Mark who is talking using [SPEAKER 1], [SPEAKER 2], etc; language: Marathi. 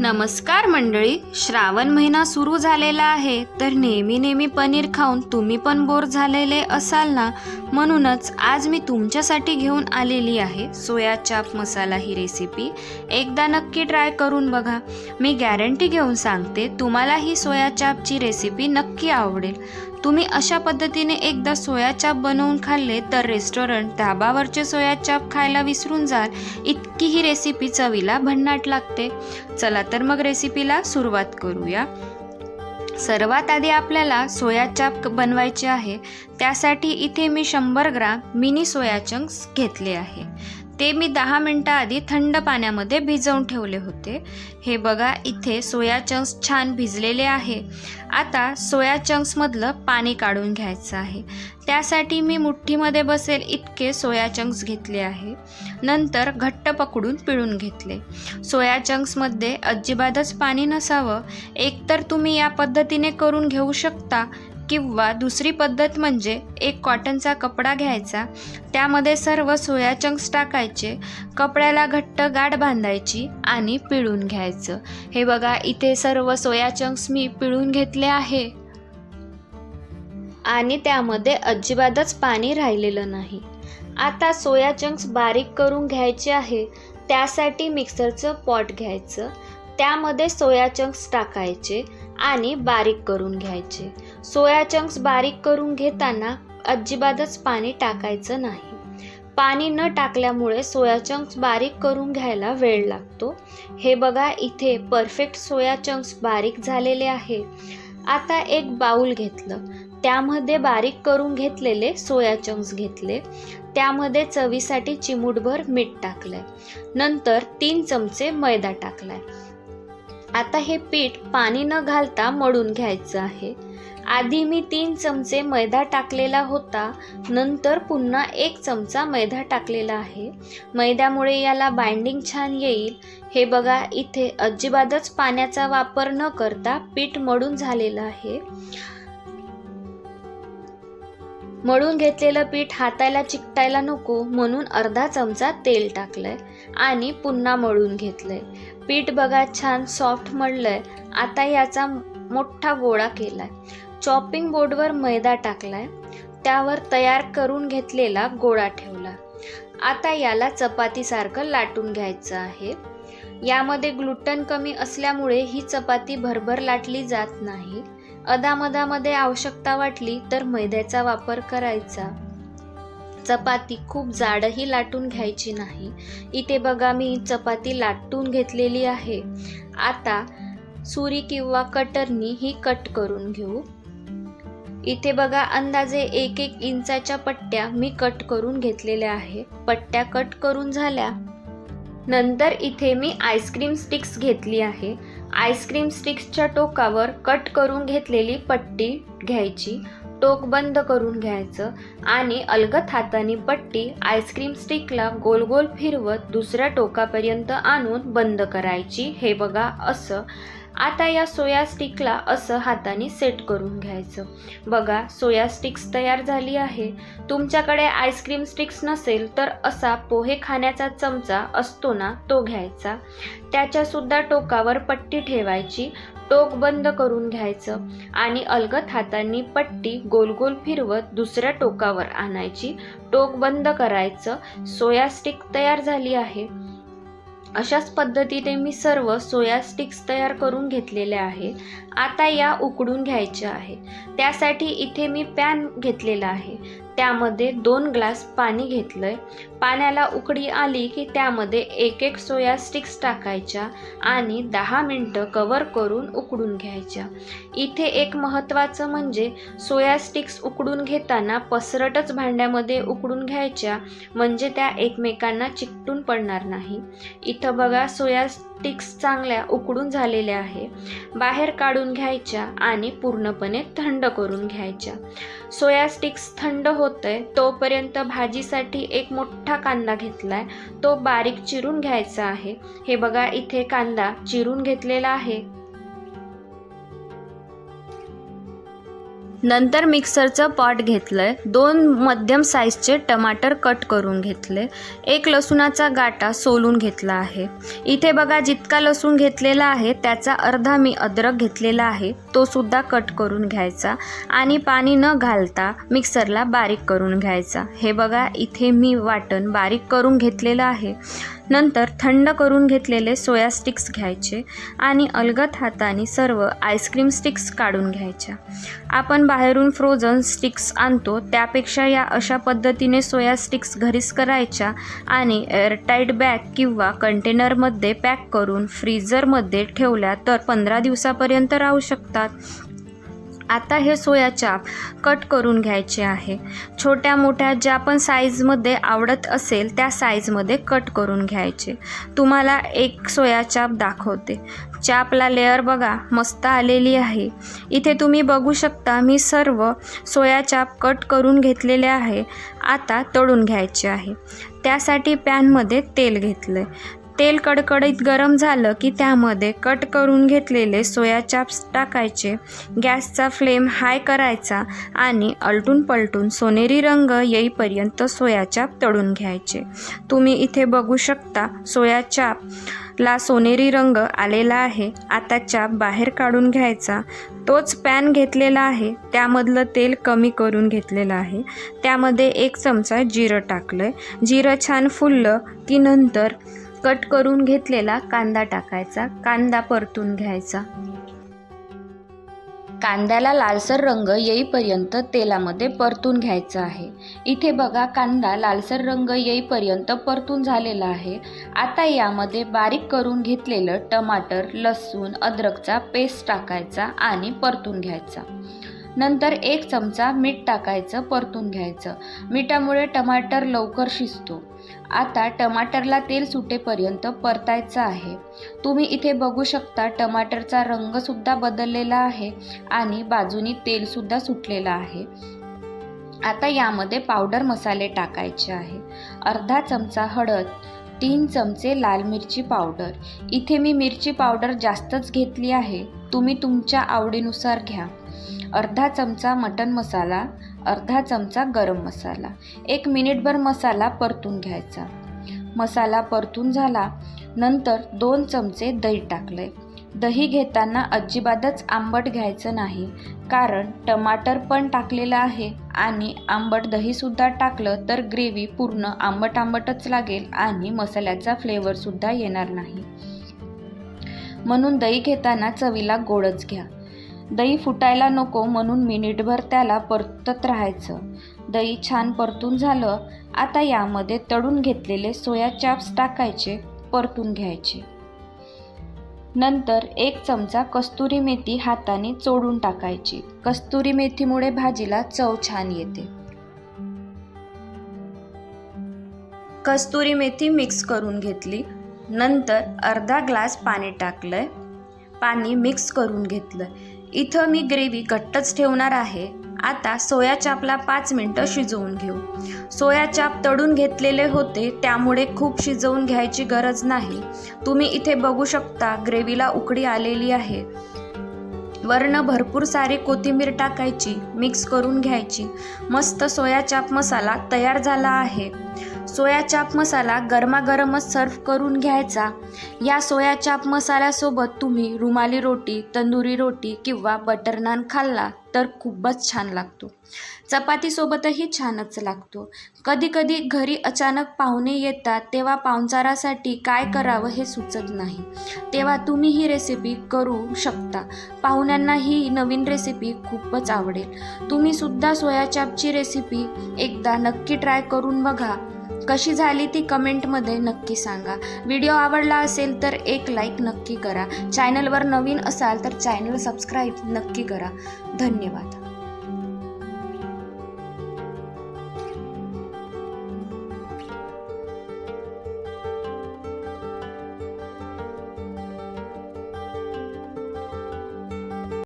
[SPEAKER 1] नमस्कार मंडळी श्रावण महिना सुरू झालेला आहे तर नेहमी नेहमी पनीर खाऊन तुम्ही पण बोर झालेले असाल ना? म्हणूनच आज मी तुमच्यासाठी घेऊन आलेली आहे सोया चाप मसाला ही रेसिपी एकदा नक्की ट्राय करून बघा. मी गॅरंटी घेऊन सांगते तुम्हाला ही सोया चापची रेसिपी नक्की आवडेल. तुम्ही अशा पद्धतीने एकदा सोया चाप बनवून खाल्ले तर रेस्टॉरंट धाबावरचे सोया चाप खायला विसरून जाल. इतकी ही रेसिपी चवीला भन्नाट लागते. चला तर मग रेसिपीला सुरुवात करूया. सर्वात आधी आपल्याला सोया चाप बनवायचे आहे. त्यासाठी इथे मी शंभर ग्राम मिनी सोया चंक्स घेतले आहे. ते मी दहा मिनटाआधी थंड पाण्यामध्ये भिजवून ठेवले होते. हे बघा इथे सोया चंक्स छान भिजलेले आहे. आता सोया चंक्समधलं पाणी काढून घ्यायचं आहे. त्यासाठी मी मुठ्ठीमध्ये बसेल इतके सोया चंक्स घेतले आहे. नंतर घट्ट पकडून पिळून घेतले. सोया चंक्समध्ये अजिबातच पाणी नसावं. एकतर तुम्ही या पद्धतीने करून घेऊ शकता. किंवा दुसरी पद्धत म्हणजे एक कॉटनचा कपडा घ्यायचा. त्यामध्ये सर्व सोया चंक्स टाकायचे. कपड्याला घट्ट गाठ बांधायची आणि पिळून घ्यायचं. हे बघा इथे सर्व सोया चंक्स मी पिळून घेतले आहे. आणि त्यामध्ये अजिबातच पाणी राहिलेलं नाही. आता सोया चंक्स बारीक करून घ्यायचे आहे. त्यासाठी मिक्सरचं पॉट घ्यायचं. त्यामध्ये सोया चंक्स टाकायचे. आणि बारीक करून घ्यायचे. सोया चंक्स बारीक करून घेताना अजिबातच पाणी टाकायचं नाही. पाणी न टाकल्यामुळे सोया चंक्स बारीक करून घ्यायला वेळ लागतो. हे बघा इथे परफेक्ट सोया चंक्स बारीक झालेले आहे. आता एक बाऊल घेतलं. त्यामध्ये बारीक करून घेतलेले सोया चंक्स घेतले. त्यामध्ये चवीसाठी चिमूटभर मीठ टाकलंय. नंतर तीन चमचे मैदा टाकलाय. आता हे पीठ पाणी न घालता मळून घ्यायचं आहे. आधी मी तीन चमचे मैदा टाकलेला होता नंतर पुन्हा एक चमचा मैदा टाकलेला आहे. मैद्यामुळे याला बाइंडिंग छान येईल. हे बघा इथे अजिबातच पाण्याचा वापर न करता पीठ मळून झालेलं आहे. मळून घेतलेलं पीठ हाताला चिकटायला नको म्हणून अर्धा चमचा तेल टाकलंय आणि पुन्हा मळून घेतलंय. पीठ बघा छान सॉफ्ट मळलंय. आता याचा मोठा गोळा केलाय. चॉपिंग बोर्डवर मैदा टाकलाय. त्यावर तयार करून घेतलेला गोळा ठेवला. आता याला चपातीसारखं लाटून घ्यायचं आहे. यामध्ये ग्लुटन कमी असल्यामुळे ही चपाती भरभर लाटली जात नाही. अदामदामध्ये आवश्यकता वाटली तर मैद्याचा वापर करायचा. चपाती खूप जाडही लाटून घ्यायची नाही. इथे बघा मी चपाती लाटून घेतलेली आहे. आता सुरी किंवा कटरनी ही कट करून घेऊ. इथे बघा अंदाजे एक एक इंचाच्या पट्ट्या मी कट करून घेतलेल्या आहे. पट्ट्या कट करून झाल्या. नंतर इथे मी आईस्क्रीम स्टिक्स घेतली आहे. आईस्क्रीम स्टिक्सच्या टोकावर कट करून घेतलेली पट्टी घ्यायची टोक बंद करून घ्यायचं आणि अलगत हाताने पट्टी आईस्क्रीम स्टिकला गोल गोल फिरवत दुसऱ्या टोकापर्यंत आणून बंद करायची. हे बघा असं आता या सोया स्टिकला असं हाताने सेट करून घ्यायचं. बघा सोया स्टिक्स तयार झाली आहे. तुमच्याकडे आईस्क्रीम स्टिक्स नसेल तर असा पोहे खाण्याचा चमचा असतो ना तो घ्यायचा. त्याच्यासुद्धा टोकावर पट्टी ठेवायची टोक बंद करून घ्यायचं आणि अलगत हातांनी पट्टी गोल गोल फिरवत दुसऱ्या टोकावर आणायची टोक बंद करायचं. सोया स्टिक तयार झाली आहे. अशाच पद्धतीने मी सर्व सोया स्टिक्स तयार करून घेतलेल्या आहे आता या उकडून घ्यायच्या आहे त्यासाठी इथे मी पॅन घेतलेला आहे. त्यामध्ये दोन ग्लास पाणी घेतलंय. पाण्याला उकडी आली की त्यामध्ये एक एक सोया स्टिक्स टाकायच्या आणि दहा मिनटं कवर करून उकडून घ्यायच्या. इथे एक महत्त्वाचं म्हणजे सोया स्टिक्स उकडून घेताना पसरटच भांड्यामध्ये उकडून घ्यायच्या म्हणजे त्या एकमेकांना चिकटून पडणार नाही. इथं बघा सोया स्टिक्स चांगल्या उकडून झालेल्या आहे बाहेर काढून घ्यायच्या आणि पूर्णपणे थंड करून घ्यायच्या. सोया स्टिक्स थंड हो होतंय तोपर्यंत भाजीसाठी एक मोठा कांदा घेतलाय. तो बारीक चिरून घ्यायचा आहे. हे बघा इथे कांदा चिरून घेतलेला आहे. नंतर मिक्सरचं पॉट घेतलंय. दोन मध्यम साईजचे टमाटर कट करून घेतले. एक लसूणाचा गाटा सोलून घेतला आहे. इथे बघा जितका लसूण घेतलेला आहे त्याचा अर्धा मी अद्रक घेतलेला आहे. तो सुद्धा कट करून घ्यायचा आणि पाणी न घालता मिक्सरला बारीक करून घ्यायचा. हे बघा इथे मी वाटण बारीक करून घेतलेलं आहे. नंतर थंड करून घेतलेले सोया स्टिक्स घ्यायचे आणि अलगत हाताने सर्व आईस्क्रीम स्टिक्स काढून घ्यायच्या. आपण बाहेरून फ्रोझन स्टिक्स आणतो त्यापेक्षा या अशा पद्धतीने सोया स्टिक्स घरीच करायच्या आणि एअरटाईट बॅग किंवा कंटेनरमध्ये पॅक करून फ्रीझरमध्ये ठेवल्या तर पंधरा दिवसापर्यंत राहू शकतात. आता हे सोया चाप कट करून घ्यायचे आहे. छोट्या मोठ्या ज्या पण साईजमध्ये आवडत असेल त्या साईजमध्ये कट करून घ्यायचे. तुम्हाला एक सोया चाप दाखवते. चापला लेअर बघा मस्त आलेली आहे. इथे तुम्ही बघू शकता मी सर्व सोया चाप कट करून घेतलेले आहे. आता तळून घ्यायचे आहे. त्यासाठी पॅनमध्ये तेल घेतलं आहे तेल कडकडीत गरम झालं की त्यामध्ये कट करून घेतलेले सोया चाप्स टाकायचे. गॅसचा फ्लेम हाय करायचा आणि अलटून पलटून सोनेरी रंग येईपर्यंत सोया चाप तळून घ्यायचे. तुम्ही इथे बघू शकता सोया चापला सोनेरी रंग आलेला आहे. आता चाप बाहेर काढून घ्यायचा. तोच पॅन घेतलेला आहे. त्यामधलं तेल कमी करून घेतलेलं आहे. त्यामध्ये एक चमचा जिरं टाकलं आहे जिरं छान फुललं की नंतर कट करून घेतलेला कांदा टाकायचा कांदा परतून घ्यायचा. कांद्याला लालसर रंग येईपर्यंत तेलामध्ये परतून घ्यायचा आहे. इथे बघा कांदा लालसर रंग येईपर्यंत परतून झालेला आहे. आता यामध्ये बारीक करून घेतलेलं टमाटर लसूण अद्रकचा पेस्ट टाकायचा आणि परतून घ्यायचा. नंतर एक चमचा मीठ टाकायचं परतून घ्यायचं. मिठामुळे टमाटर लवकर शिजतो. आता टमाटरला तेल सुटेपर्यंत परतायचं आहे. तुम्ही इथे बघू शकता टमाटरचा रंगसुद्धा बदललेला आहे आणि बाजूनी तेलसुद्धा सुटलेलं आहे. आता यामध्ये पावडर मसाले टाकायचे आहे. अर्धा चमचा हळद तीन चमचे लाल मिरची पावडर. इथे मी मिरची पावडर जास्तच घेतली आहे. तुम्ही तुमच्या आवडीनुसार घ्या. अर्धा चमचा मटन मसाला अर्धा चमचा गरम मसाला. एक मिनिटभर मसाला परतून घ्यायचा. मसाला परतून झाला नंतर दोन चमचे दही टाकले दही घेताना अजिबातच आंबट घ्यायचं नाही कारण टमाटर पण टाकलेलं आहे आणि आंबट दहीसुद्धा टाकलं तर ग्रेव्ही पूर्ण आंबट आंबटच लागेल आणि मसाल्याचा फ्लेवरसुद्धा येणार नाही. म्हणून दही घेताना चवीला गोडच घ्या. दही फुटायला नको म्हणून मिनिटभर त्याला परतत राहायचं. दही छान परतून झालं आता यामध्ये तळून घेतलेले सोया चाप्स टाकायचे परतून घ्यायचे. नंतर एक चमचा कस्तुरी मेथी हाताने चोडून टाकायची. कस्तुरी मेथीमुळे भाजीला चव छान येते. कस्तुरी मेथी मिक्स करून घेतली. नंतर अर्धा ग्लास पाणी टाकलंय. पाणी मिक्स करून घेतलं. इथं मी ग्रेव्ही घट्टच ठेवणार आहे. आता सोया चापला पाच मिनटं शिजवून घेऊ. सोया चाप तळून घेतलेले होते त्यामुळे खूप शिजवून घ्यायची गरज नाही. तुम्ही इथे बघू शकता ग्रेव्हीला उकडी आलेली आहे. वर्ण भरपूर सारी कोथिंबीर टाकायची मिक्स करून घ्यायची. मस्त सोया चाप मसाला तयार झाला आहे. सोया चाप मसाला गरमागरमच सर्व करून घ्यायचा. या सोया चाप मसाल्यासोबत तुम्ही रुमाली रोटी तंदुरी रोटी किंवा बटर नान खाल्ला तर खूपच छान लागतो. चपातीसोबतही छानच लागतो. कधीकधी घरी अचानक पाहुणे येतात तेव्हा पाहुणचारासाठी काय करावं हे सुचत नाही. तेव्हा तुम्ही ही रेसिपी करू शकता. पाहुण्यांना ही नवीन रेसिपी खूपच आवडेल. तुम्ही सुद्धा सोया चापची रेसिपी एकदा नक्की ट्राय करून बघा. कशी झाली ती कमेंटमध्ये नक्की सांगा. व्हिडिओ आवडला असेल तर एक लाईक नक्की करा. चॅनलवर नवीन असाल तर चॅनल सबस्क्राईब नक्की करा. धन्यवाद.